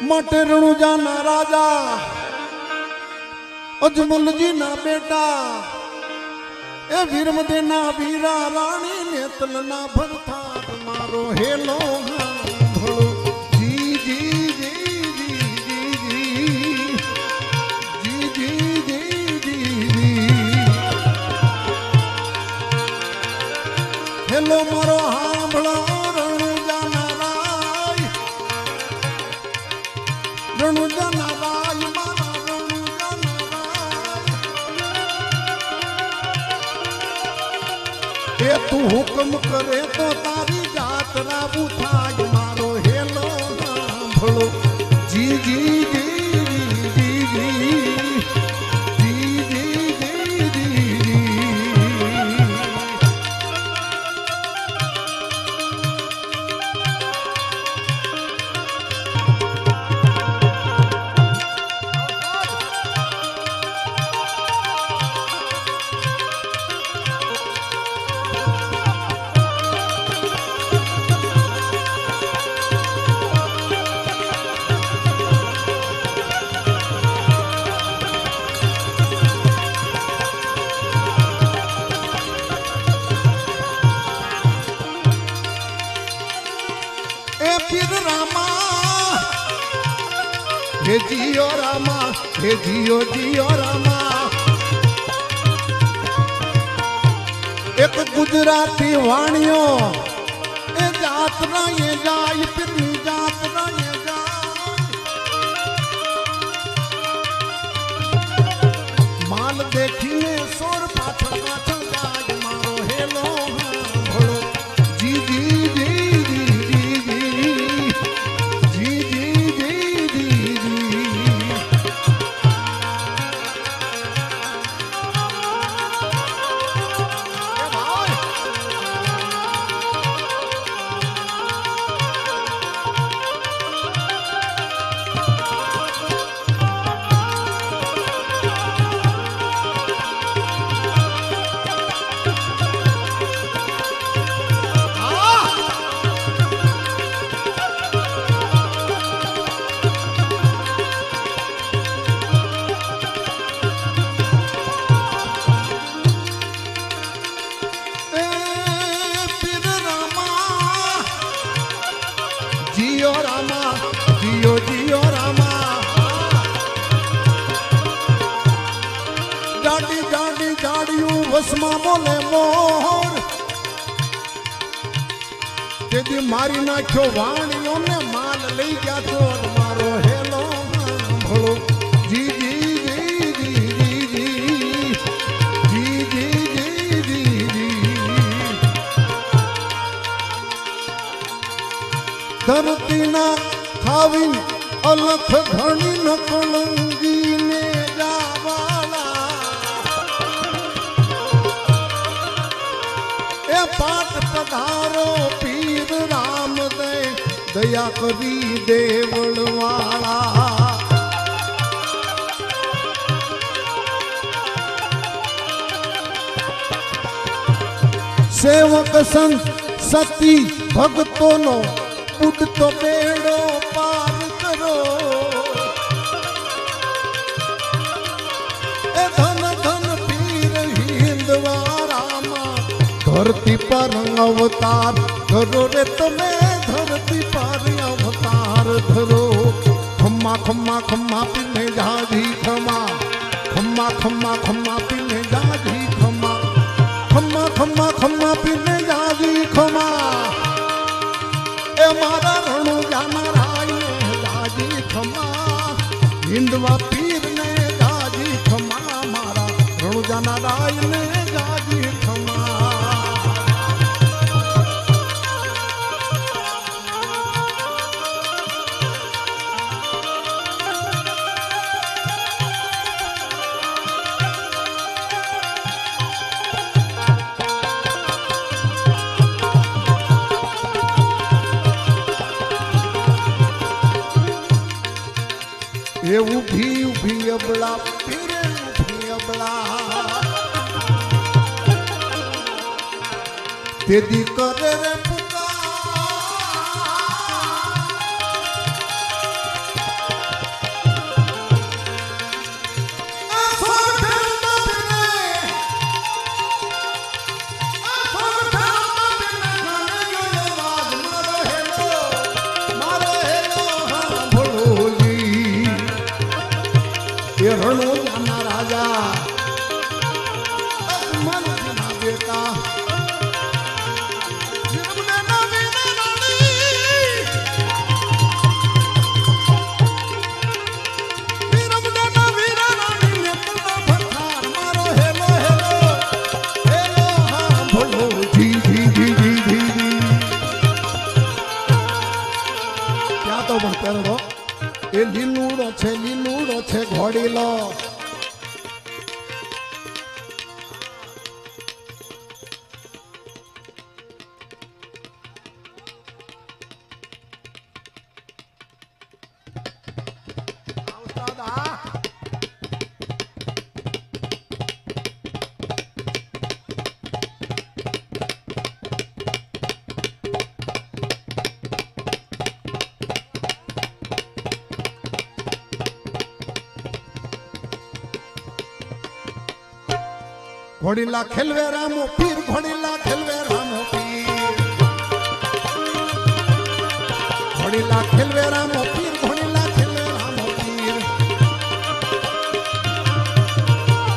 માટે રણુજાના રાજા અજમલજીના બેટા એ વીરમદેના વીરા રાણી નેતલના ભરથાર મારો હેલો એ તું હુકમ કરે તો તારી જાત્રા થાય. હે જીઓ જીઓ રામા. એક ગુજરાતી વાણીઓ, એ જાતરા એ જાય પીરની જાતરા એ જાય. માલ દેખીને સોર પાછળ પાછળ જાડિયું વસમાં બોલે, મોર. તેથી મારી નાખ્યો વાણીઓ ને માલ લઈ ગયા ચોર મારો હેલો સાંભળો જી જી ખાવી અલખ ઘણી નકળંગીને પાઠ પધારો પીર રામ દે દયા કરી દેવળવાળા સેવક સંત સતી ભક્તોનો ઉડતો બેડો अवतार, धरो रे तुमे धरती पार अवतार, धरो। खम्मा खम्मा खम्मा पिने झाझी खम्मा। खम्मा खम्मा खम्मा पिने झाझी खम्मा। खम्मा खम्मा खम्मा पिने झाझी खम्मा। ए मारा रणु जाना राय ने झाझी खम्मा। हिंदवा पीर ने झाझी खम्मा मारा। रणु जाना राय ने झाझी એ ઊભી ઊભી અબળા પીરે ઊભી અબળા. તેદી કરે રે વેહણો નાના રાજા. ઘોડીલા ખેલવે રામો પીર ઘોડીલા ખેલવે રામો પીર ઘોડીલા ખેલવે રામો પીર ઘોડીલા ખેલવે રામો પીર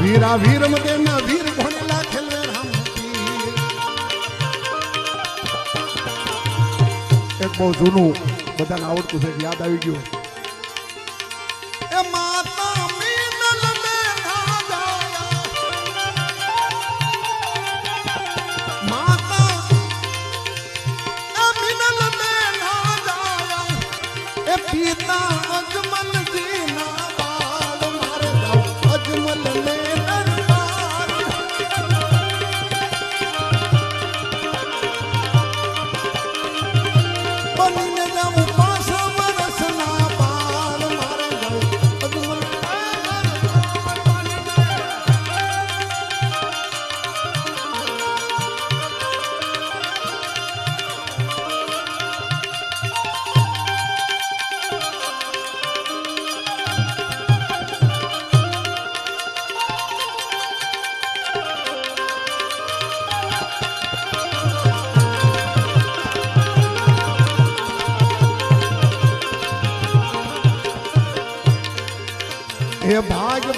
વીરા વીર મદેના વીર ઘોડીલા ખેલવે રામો પીર એક બહુ જૂનું બધાને આવડતું છે યાદ આવી ગયું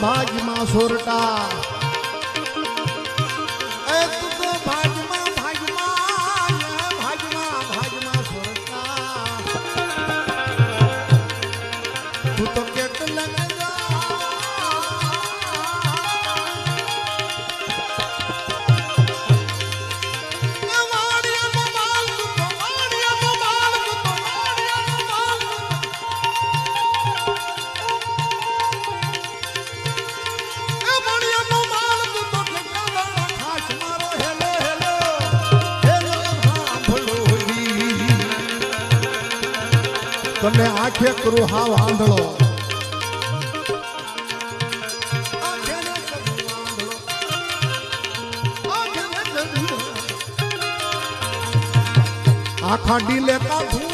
ભાગમાં સોરટા. તને આંખે કરું હાવ આંધળો આખા ડીલે કાઢું